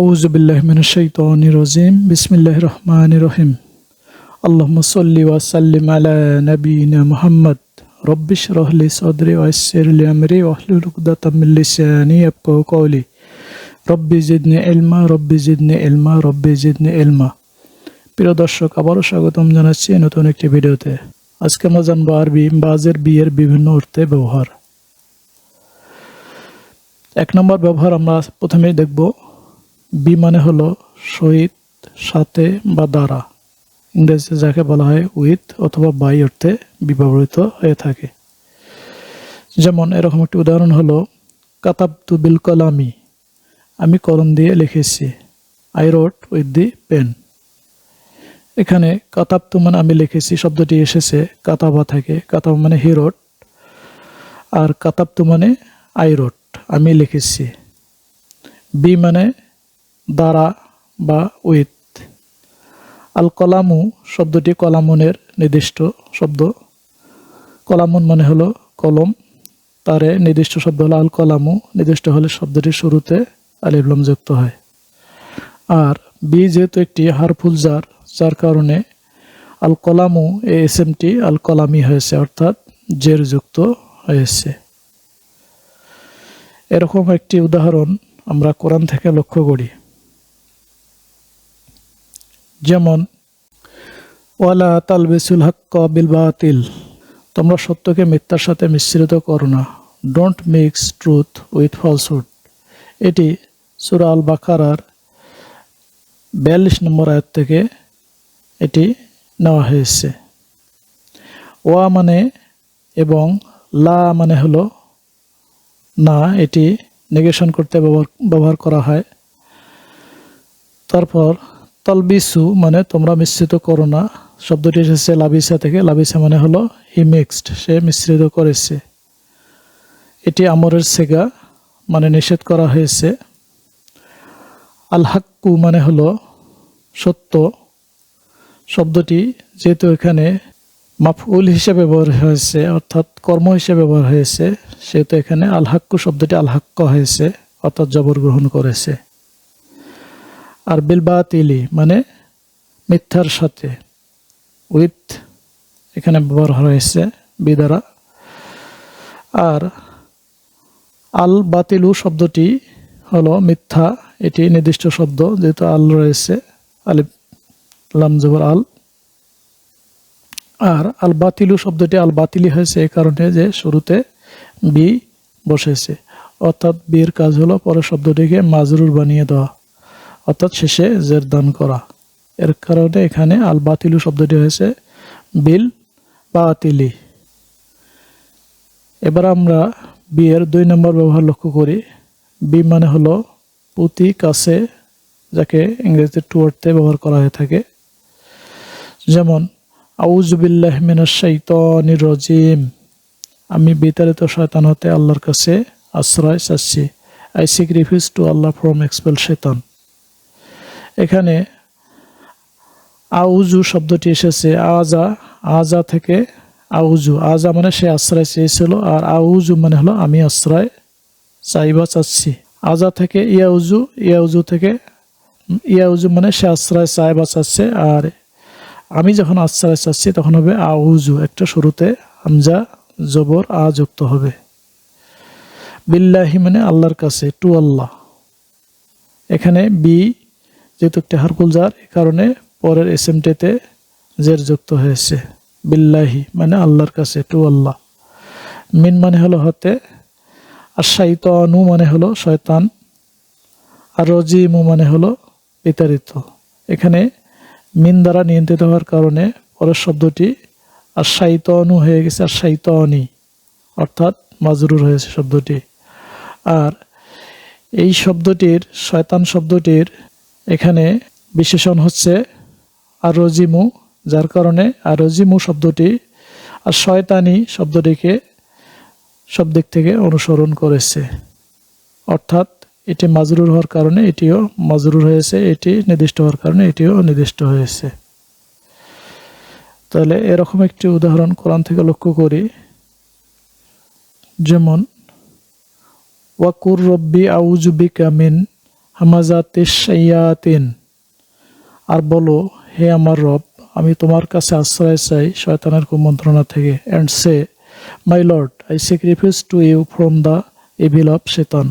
আউজবিল্লাহমিনশাইতনিরজিম বিসমিল্লাহ রহমান রহিম আল্লাহ মুসল্লি ওয়াসাল্লিম আলা নবীন মোহাম্মদ রব্বিশ রহলি সদরে ওয়াসিরলি আমরি ওহলুল উকদাতামিল্লিসানি আবকো কওলি রব্বি জিদনে এলমা রব্বি জিদনে এলমা রব্বি জিদনে এলমা প্রিয় দর্শক, আবারও স্বাগতম জানাচ্ছি নতুন একটি ভিডিওতে। আজকে আমরা জানব আরবি বাজের বিয়ের বিভিন্ন অর্থে ব্যবহার। এক নম্বর ব্যবহার আমরা প্রথমেই দেখব বি মানে হলো সহিত সাথে বা দ্বারা। ইংরেজিতে যাকে বলা হয় উইথ অথবা বাই অর্থে ব্যবহৃত হয়ে থাকে। যেমন এরকম একটি উদাহরণ হলো, কাতাবতু বিল কলামি, আমি কলম দিয়ে লিখেছি, I wrote with the pen. এখানে কাতাবতু মানে আমি লিখেছি, শব্দটি এসেছে, কাতাবা থেকে, কাতাবা মানে হি রোট, আর কাতাবতু মানে আই রোট, আমি লিখেছি। বি মানে দ্বারা বা উইথ। আল কলামু শব্দটি কলামুনের নির্দিষ্ট শব্দ। কলামুন মানে হলো কলম। তারে নির্দিষ্ট শব্দ হলো আল কলামু নির্দিষ্ট হলে শব্দটির শুরুতে আলিফলাম যুক্ত হয়। আর বি যেহেতু একটি হারফুল জার, যার কারণে আল কলামু এই এসএমটি আল কলামি হয়েছে, অর্থাৎ জের যুক্ত হয়েছে। এরকম একটি উদাহরণ আমরা কোরআন থেকে লক্ষ্য করি। যেমন, ওয়ালা তালবেসুল হক বিল বাতিল তোমরা সত্যকে মিথ্যার সাথে মিশ্রিত করো না don't mix truth with falsehood এটি সুরা আল বাকারার বিয়াল্লিশ নম্বর আয়াত থেকে এটি নেওয়া হয়েছে। ওয়া মানে এবং লা মানে হলো না, এটি নেগেশন করতে ব্যবহার করা হয়। তারপর তলবিসু মানে তোমরা মিশ্রিত করো না। শব্দটি এসেছে লাবিসা থেকে। লাবিসা মানে হলো হি মিক্সড, সে মিশ্রিত করেছে। এটি আমরের সেগা মানে নিষেধ করা হয়েছে। আল হাক্কু মানে হলো সত্য। শব্দটি যেহেতু এখানে মাফউল হিসেবে ব্যবহার হয়েছে, অর্থাৎ কর্ম হিসেবে ব্যবহার হয়েছে, সেহেতু এখানে আল হাক্কু শব্দটি আল হাক্ক হয়েছে, অর্থাৎ জবর গ্রহণ করেছে। আর বিলবাতিলি মানে মিথ্যার সাথে, উইথ এখানে ব্যবহার হয়েছে বিদ্বারা আর আল বাতিলু শব্দটি হলো মিথ্যা, এটি নির্দিষ্ট শব্দ, যেহেতু আল রয়েছে, আলিফ, লাম জবর আল। আর আল বাতিলু শব্দটি আল বাতিলি হয়েছে এই কারণে যে শুরুতে বি বসেছে, অর্থাৎ বিয়ের কাজ হলো পরের শব্দটিকে মাজরুর বানিয়ে দেওয়া। অর্থাৎ শেষে জের দান করা। এর কারণে এখানে আল বাতিলু শব্দটি হয়েছে বিল বাতিলি। এবার আমরা বিয়ের দুই নম্বর ব্যবহার লক্ষ্য করি। বি মানে হলো পুঁতি কাছে, যাকে ইংরেজিতে টুয়ার্থে ব্যবহার করা হয়ে থাকে। যেমন আউজবিল্লাহ রজিম। আমি বিতাড়িত শয়তান হতে আল্লাহর কাছে আশ্রয় চাচ্ছি। I seek refuge to Allah from expel শৈতান এখানে আউজু শব্দটি এসেছে আজা আজা থেকে আউজু আজা মানে সে আশ্রয় চেয়েছিল আর আউজু মানে হলো আমি আশ্রয় চাইবা চাচ্ছি। আজা থেকে ইয়াউজু ইয়াউজু থেকে ইয়াউজু মানে সে আশ্রয় চাইবা চাচ্ছে আর আমি যখন আশ্রয় চাচ্ছি তখন হবে আউজু একটা শুরুতে আমজা জবর, আ যুক্ত হবে। বিল্লাহি মানে আল্লাহর কাছে, টু আল্লাহ। এখানে বি যেহেতু একটি হারকুল জার, এ কারণে পরের এস এমটিতে জের যুক্ত হয়েছে। বিল্লাহি মানে আল্লাহর কাছে, টু আল্লাহ। মিন মানে হলো হতে, আর শাইতানু মানে হলো শয়তান। আর রজিমু মানে হলো বিতাড়িত। এখানে মিন দ্বারা নিয়ন্ত্রিত হওয়ার কারণে পরের শব্দটি আর শাইতনু হয়ে গেছে, আর শাইতনি, অর্থাৎ মাজরুর হয়েছে শব্দটি। আর এই শব্দটির, শয়তান শব্দটির এখানে বিশেষণ হচ্ছে আর রজিমু যার কারণে আর রজিমু শব্দটি আর শয়তানি শব্দটিকে সব দিক থেকে অনুসরণ করেছে। অর্থাৎ এটি মাজরুর হওয়ার কারণে এটিও মাজরুর হয়েছে, এটি নির্দিষ্ট হওয়ার কারণে এটিও নির্দিষ্ট হয়েছে। তাহলে এরকম একটি উদাহরণ কোরআন থেকে লক্ষ্য করি। যেমন, ওয়াকুর রব্বি আউজুবিকা মিন হামাজাতিন আর বলো, হে আমার রব, আমি তোমার কাছে আশ্রয় চাই শয়তানের কুমন্ত্রণা থেকে। And say my lord I sacrifice to you from the evil of শেতান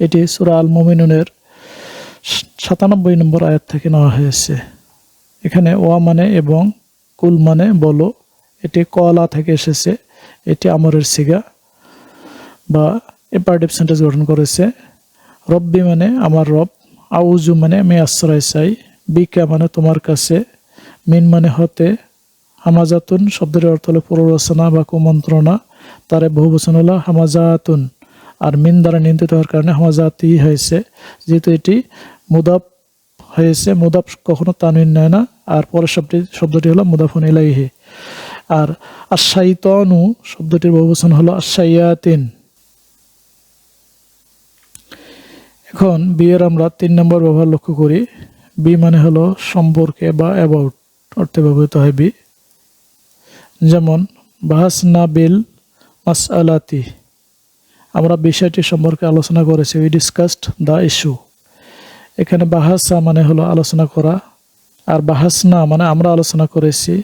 এটি সুরা আল মোমিনুনের সাতানব্বই নম্বর আয়াত থেকে নেওয়া হয়েছে। এখানে ওয়া মানে এবং কুল মানে বলো, এটি কলা থেকে এসেছে, এটি আমরের সিগা বা এপারটিভ সেন্টেন্স গঠন করেছে। রব্বি মানে আমার রব আউজু মানে আমি আশ্রয় চাই, বিকা মানে তোমার কাছে, মিন মানে হতে, হামাজাতুন শব্দের অর্থ হলো পুনরচনা বা কুমন্ত্রণা, তারে বহু বচন হলো হামাজাতুন, আর মিন দ্বারা নিয়ন্ত্রিত হওয়ার কারণে হামাজাতি হয়েছে, যেহেতু এটি মুদাফ হয়েছে, মুদাফ কখনো তানবিন নেয় না, আর পরের শব্দটি শব্দটি হলো মুদাফুন ইলাইহি। আর আশাইতনু শব্দটির বহুবচন হলো আশাইয়াতিন এখন বিয়ের আমরা তিন নম্বর ব্যবহার লক্ষ্য করি। বি মানে হলো সম্পর্কে বা অ্যাবাউট অর্থে ব্যবহৃত হয় বি। যেমন, বাহাসনা বিল মাস আলাতি আমরা বিষয়টি সম্পর্কে আলোচনা করেছি উই ডিসকাসড দ্য ইস্যু এখানে বাহাসা মানে হলো আলোচনা করা, আর বাহাসনা মানে আমরা আলোচনা করেছি।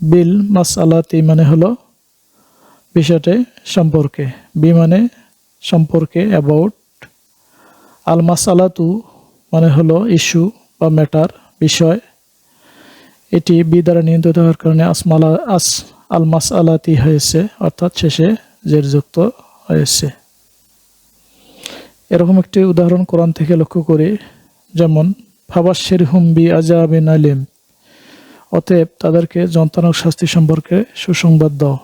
বিল মাস আলাতি মানে হলো বিষয়টি সম্পর্কে। বি মানে সম্পর্কে অ্যাবাউট আল মাস আলাতু মানে হলো ইস্যু বা ম্যাটার, বিষয়। এটি বি দ্বারা নিয়ন্ত্রিত হওয়ার কারণে আসমালা, আস আল মাস আলাতি হয়েছে, অর্থাৎ শেষে জেরযুক্ত হয়েছে। এরকম একটি উদাহরণ কোরআন থেকে লক্ষ্য করি, যেমন ফাবাসের হুম বি আজাবিন আলিম। অতএব তাদেরকে যন্ত্রণক শাস্তি সম্পর্কে সুসংবাদ দাও।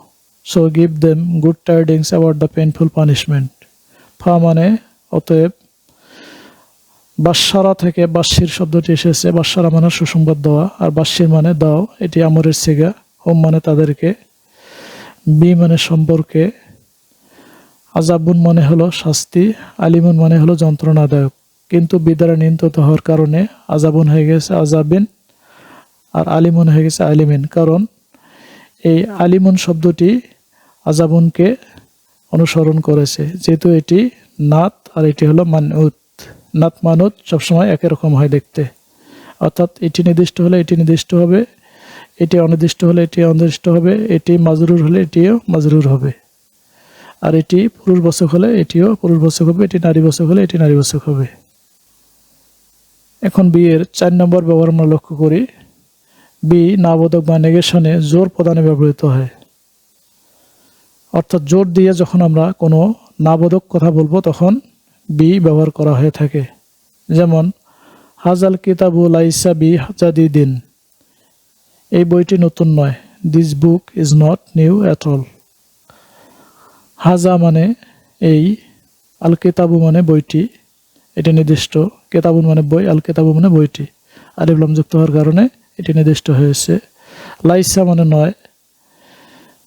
So give them good tidings about the painful punishment ফা মানে অতএব বাসারা থেকে বাসির শব্দটি এসেছে। বাসারা মানে সুসংবাদ দেওয়া, আর বাসির মানে দাও। এটি আমরের সিগা। হোম মানে তাদেরকে। বি মানে সম্পর্কে। আজাবুন মানে হলো শাস্তি। আলিমুন মানে হলো যন্ত্রণাদায়ক। কিন্তু বিদ্যারা নিয়ন্ত্রিত হওয়ার কারণে আজাবুন হয়ে গেছে আজাবিন আর আলিমুন হয়ে গেছে আলিমিন। কারণ এই আলিমুন শব্দটি আজাবুনকে অনুসরণ করেছে। যেহেতু এটি নাত, আর এটি হলো মানুত নাত মানত সবসময় একই রকম হয় দেখতে। অর্থাৎ এটি নির্দিষ্ট হলে এটি নির্দিষ্ট হবে, এটি অনির্দিষ্ট হলে এটি অনির্দিষ্ট হবে, এটি মাজরুর হলে এটিও মাজরুর হবে। আর এটি পুরুষ বচক হলে এটিও পুরুষ বচক হবে, এটি নারী বচক হলে এটি নারী বচক হবে। এখন বিয়ের চার নম্বর ব্যবহার আমরা লক্ষ্য করি। বি, নাবোধক বা নেগেশনে জোর প্রদানে ব্যবহৃত হয়। অর্থাৎ জোর দিয়ে যখন আমরা কোনো নাবোধক কথা বলব, তখন বি ব্যবহার করা হয়ে থাকে। যেমন, হাজাল কিতাবু লাইসা বি হাজাদি দিন এই বইটি নতুন নয়। This book is not new at all হাজা মানে এই আল কেতাবু মানে বইটি। এটি নির্দিষ্ট। কেতাবুন মানে বই আল কেতাবু মানে বইটি। আলিফলাম যুক্ত হওয়ার কারণে এটি নির্দিষ্ট হয়েছে। লাইসা মানে নয়।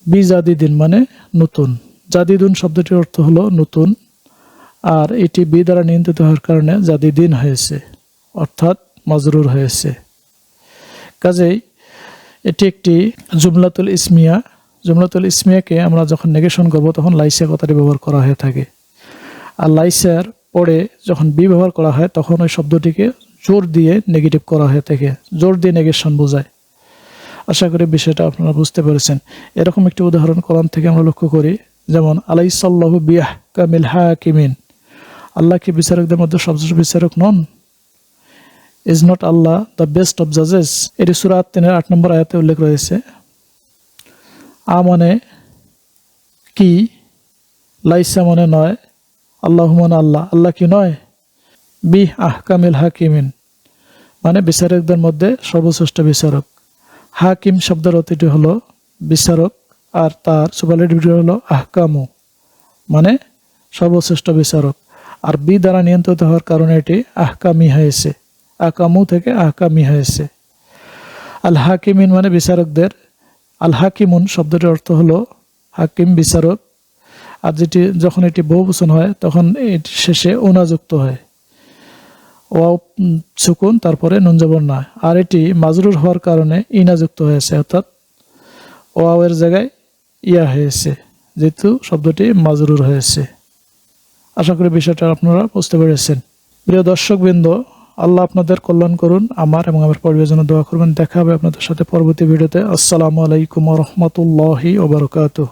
বি জাদিদিন মানে নতুন। জাদিদুন শব্দটির অর্থ হলো নতুন। আর এটি বি দ্বারা নিয়ন্ত্রিত হওয়ার কারণে জাদি দিন হয়েছে, অর্থাৎ মাজরুর হয়েছে। কাজেই এটি একটি জুমলাতুল ইসমিয়া। জুমলাতুল ইসমিয়াকে আমরা যখন নেগেশন করব, তখন লাইসা কথাটি ব্যবহার করা হয়ে থাকে। আর লাইসার পরে যখন বি ব্যবহার করা হয়, তখন ওই শব্দটিকে জোর দিয়ে নেগেটিভ করা হয়ে থাকে। জোর দিয়ে নেগেশন বোঝায়। আশা করি বিষয়টা আপনারা বুঝতে পেরেছেন। এরকম একটি উদাহরণ কোরআন থেকে আমরা লক্ষ্য করি, যেমন, আলাইসাল্লাহ বিয়াহ কামিল হা হাকিমিন। আল্লাহ কি বিচারকদের মধ্যে সবচেয়ে বিচারক নন? Is not Allah the best of জাজেস এটি সুরাত তিনের আট নম্বর আয়াতে উল্লেখ রয়েছে। আ মানে কি? লাইসা মানে নয়। আল্লাহ মানে আল্লাহ। আল্লাহ কি নয়? বি আহ আহকামিল হাকিমিন। মানে বিচারকদের মধ্যে সর্বশ্রেষ্ঠ বিচারক। হাকিম শব্দের অতিটি হলো বিচারক, আর তার সুপারলেটিভটি হলো আহকামু। মানে সর্বশ্রেষ্ঠ বিচারক। আর বি দ্বারা নিয়ন্ত্রিত হওয়ার কারণে এটি আহকামি হয়েছে আকামু থেকে আহকামি হয়েছে। আল হাকিমিন মানে বিচারকদের। আল হাকিমুন শব্দটির অর্থ হলো হাকিম, বিচারক। আর যেটি, যখন এটি বহুবচন হয়, তখন এটি শেষে ওনাযুক্ত হয়। ওয়াও সুকুন, তারপরে নুনজবর না আর এটি মাজরুর হওয়ার কারণে ইনাযুক্ত হয়েছে, অর্থাৎ ওয়াওয়ের জায়গায় ইয়া হয়েছে, যেহেতু শব্দটি মাজরুর হয়েছে। আশা করি বিষয়টা আপনারা বুঝতে পেরেছেন। প্রিয় দর্শক বৃন্দ আল্লাহ আপনাদের কল্যাণ করুন, আমার এবং আমার পরিবারের জন্য দোয়া করবেন। দেখা হবে আপনাদের সাথে পরবর্তী ভিডিওতে। আসসালামু আলাইকুম রহমতুল্লাহি ওবরকাতুহ